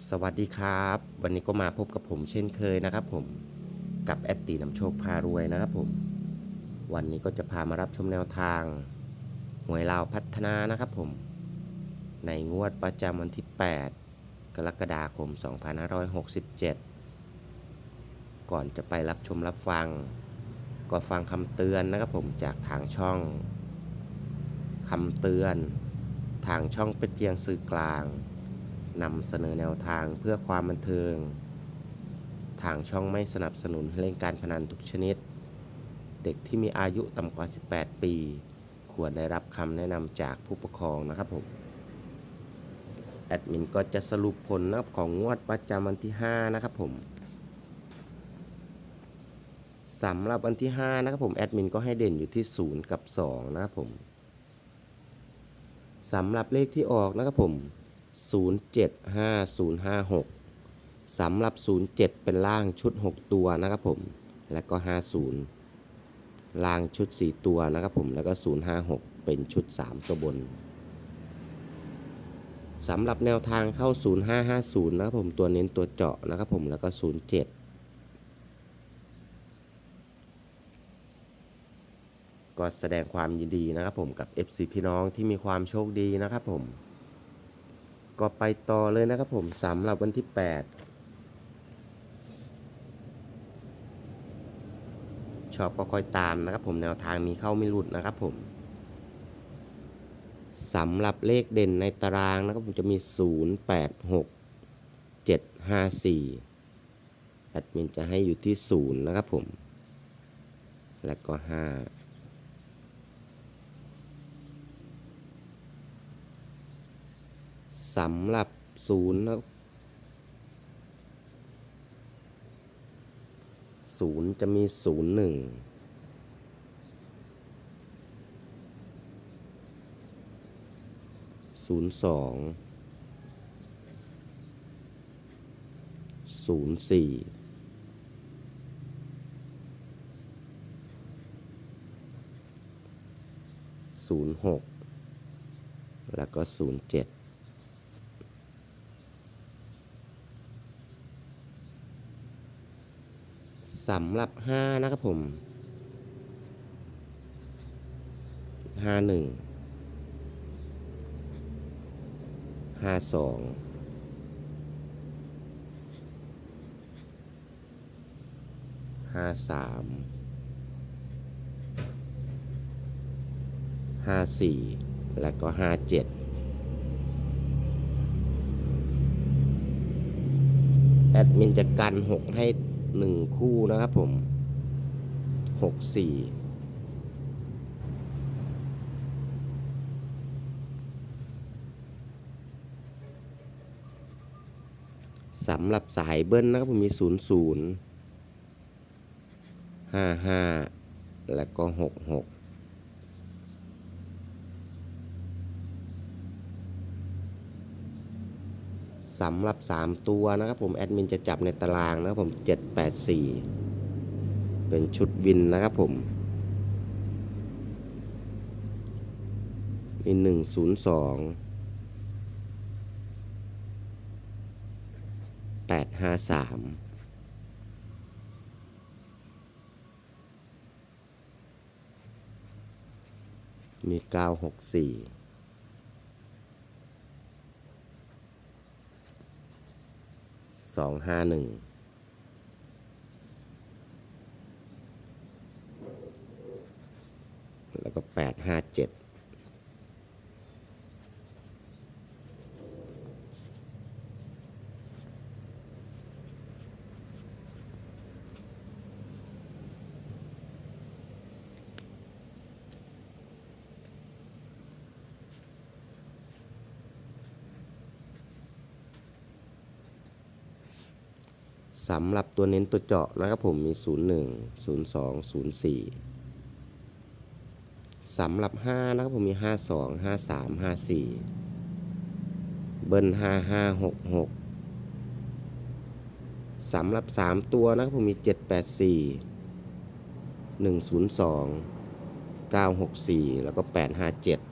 สวัสดีครับ วันนี้ก็มาพบกับผมเช่นเคยนะครับผมกับแอดตีนำโชคพารวยนะครับผม วันนี้ก็จะพามารับชมแนวทางหวยลาวพัฒนานะครับผม ในงวดประจำวันที่ 8 กรกฎาคม 2567 ก่อนจะไปรับชมรับฟัง ก็ฟังคำเตือนนะครับผมจากทางช่องคำเตือน ทางช่องเป็นเพียงสื่อกลาง นำเสนอแนวทางเพื่อความบันเทิง ทางช่องไม่สนับสนุนให้เล่นการพนันทุกชนิด เด็กที่มีอายุต่ำกว่า 18 ปี ควรได้รับคำแนะนำจากผู้ปกครองนะครับผม แอดมินก็จะสรุปผลนะครับของงวดประจำวันที่ 5 นะครับผมสำหรับวันที่ 5 นะครับผมแอดมินก็ให้เด่นอยู่ที่ 0 กับ 2 นะครับผมสำหรับเลขที่ออกนะครับผม 075056สำหรับ 07 เป็นล่างชุด 6 ตัวนะครับผม แล้วก็ 50 ล่างชุด 4 ตัวนะครับผม แล้วก็ 056 เป็นชุด 3 ตัวบนสำหรับแนวทางเข้า 0550 นะครับผมตัวเน้นตัวเจาะนะครับผมแล้วก็ 07ก็แสดงความยินดีนะครับผมกับ FC พี่น้องที่มีความโชคดีนะครับผม ก็ไปต่อเลยนะครับผมสำหรับวันที่ 8 ชอบก็ค่อยตามนะครับผมแนวทางมีเข้าไม่หลุดนะครับผมสำหรับเลขเด่นในตารางนะครับผมจะมี 0 8 6 7 5 4 แอดมินจะให้อยู่ที่ 0 นะครับผม และก็ 5 สำหรับศูนย์ศูนย์จะมีศูนย์หนึ่งศูนย์สองศูนย์สี่ศูนย์หกแล้วก็ศูนย์เจ็ด สำหรับ 5 นะครับผมห้าหนึ่งห้าสองห้าสามห้าสี่และก็ห้าเจ็ดแอดมินจะกันหกให้ หนึ่งคู่นะครับผมหกสี่สำหรับสายเบิ้ลนะครับผมมีศูนย์ศูนย์ห้าห้าและก็หกหก สำหรับ 3 ตัวนะครับผมแอดมินจะจับในตารางนะครับผม 784 เป็นชุดวินนะครับผมมี102 853มี964 สองห้าหนึ่งแล้วก็แปดห้าเจ็ด สำหรับตัวเน้นตัวเจาะนะครับผมมี 01 02 04สำหรับ 5 นะครับผมมี 52 53 54 เบิ้ล5566สำหรับ 3 ตัวนะครับผมมี 784 102 964 แล้วก็ 857